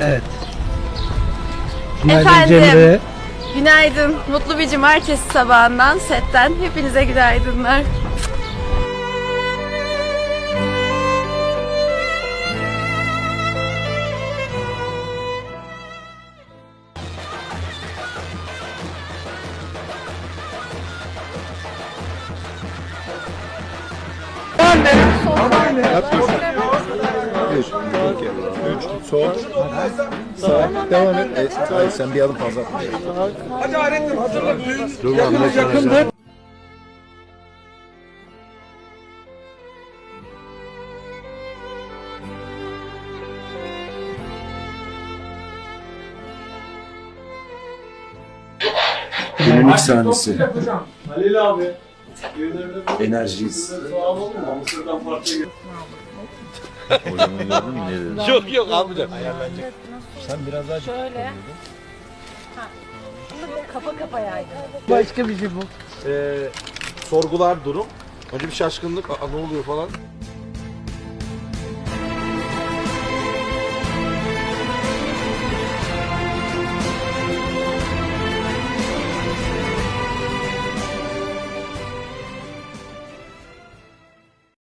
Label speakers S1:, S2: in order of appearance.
S1: Evet. Günaydın
S2: Efendim.
S1: Cemre.
S2: Günaydın. Mutlu bir cumartesi sabahından setten hepinize günaydınlar.
S3: Üç, sol, sağ, devam et. E, hayır, sen bir adım fazla atma. Dur lan, ne yakındır. Günün ilk sahnesi.
S4: Halil abi.
S3: Enerjiyiz.
S4: Yok yok almayacağım.
S1: Başka bir şey bu.
S4: Ee, sorgular durum. Önce bir şaşkınlık. Aa, ne oluyor falan.